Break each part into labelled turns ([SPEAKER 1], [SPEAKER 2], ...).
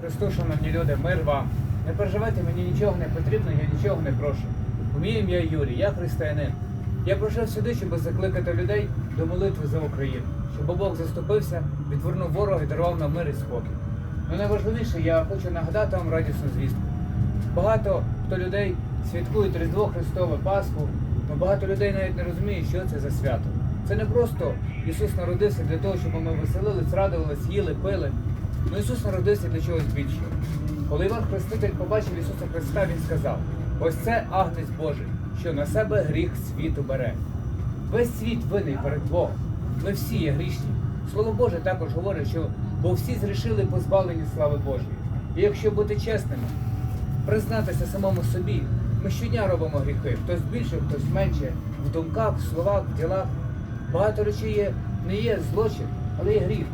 [SPEAKER 1] Христу, шановні люди, мир вам. Не переживайте, мені нічого не потрібно, я нічого не прошу. У моє ім'я Юрій, я християнин. Я прийшов сюди, щоб закликати людей до молитви за Україну, щоб Бог заступився, відвернув ворога і дарував нам мир і спокій. Ну найважливіше, я хочу нагадати вам радісну звістку. Багато хто людей святкують Різдво Христове, Пасху, але багато людей навіть не розуміє, що це за свято. Це не просто Ісус народився для того, щоб ми веселились, радувались, їли, пили. Ну Ісус народився для чогось більшого. Коли Іван Хреститель побачив Ісуса Христа, Він сказав: ось це Агнець Божий, що на себе гріх світу бере. Весь світ винний перед Богом. Ми всі є грішні. Слово Боже також говорить, що бо всі зрішили позбавлені слави Божої. І якщо бути чесними, признатися самому собі, ми щодня робимо гріхи, хтось більше, хтось менше, в думках, в словах, в ділах. Багато речей є, не є злочин, але є гріх.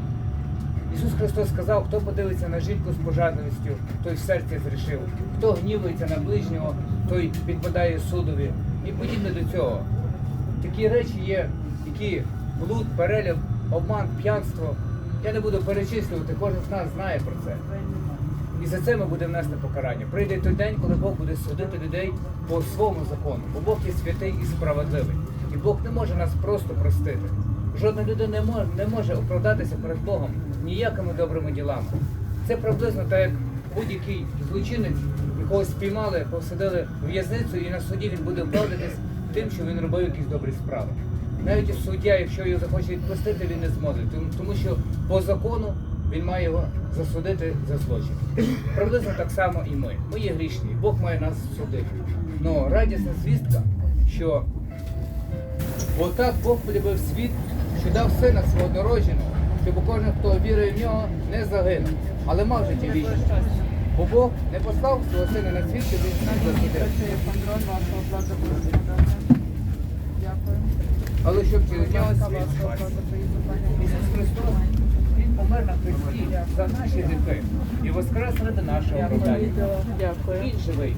[SPEAKER 1] Ісус Христос сказав, хто подивиться на жінку з пожадливістю, той в серці зрішив, хто гнівується на ближнього, той підпадає судові і подібне до цього. Такі речі є, які блуд, переляв, обман, п'янство. Я не буду перечислювати, кожен з нас знає про це. І за це ми будемо нести покарання. Прийде той день, коли Бог буде судити людей по своєму закону. Бо Бог є святий і справедливий. І Бог не може нас просто простити. Жодна людина не може оправдатися перед Богом ніякими добрими ділами. Це приблизно так, як будь-який злочинець, якого спіймали, посадили в в'язницю, і на суді він буде оправдатись тим, що він робив якісь добрі справи. Навіть суддя, якщо його захоче відпустити, він не зможе, тому, що по закону він має його засудити за злочин. Приблизно так само і ми. Ми є грішні, Бог має нас судити. Ну, радісна звістка, що отак Бог полюбив світ, що дав сина свого однородженого, щоб кожен, хто вірує в нього, не загинув, але мав життя вічне. Бо Бог не послав свого сина на світ, щоб він сам засудив, але щоб через нього світ Ісус Христос, Він помер на хресті за наші гріхи і воскрес ради нашого оправдання. Він живий.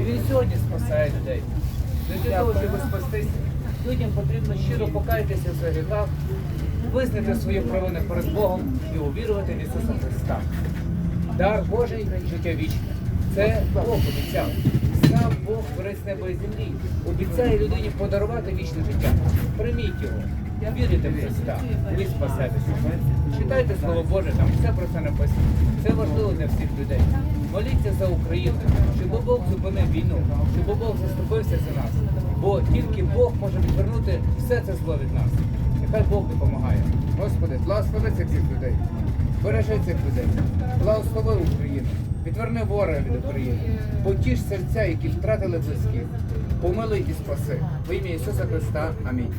[SPEAKER 1] І він сьогодні спасає людей. Для того, щоб спастися. Людям потрібно щиро покаятися в гріхах, визнати свої провини перед Богом і увірувати в Ісуса Христа. Дар Божий життя вічне. Це Бог обіцяв. Сам Бог творець неба і землі. Обіцяє людині подарувати вічне життя. Прийміть його. Вірите в Христа, ви спасетеся. Читайте Слово Боже, там все про це написано. Це важливо для всіх людей. Моліться за Україну, щоб Бог зупинив війну, щоб Бог заступився за нас. Бо тільки Бог може відвернути все це зло від нас. Нехай Бог допомагає. Господи, благослови цих всіх людей. Бережи цих людей. Благослови Україну. Відверни ворога від України. Потіш серця, які втратили близьких. Помилуй і спаси. В ім'я Ісуса Христа. Амінь.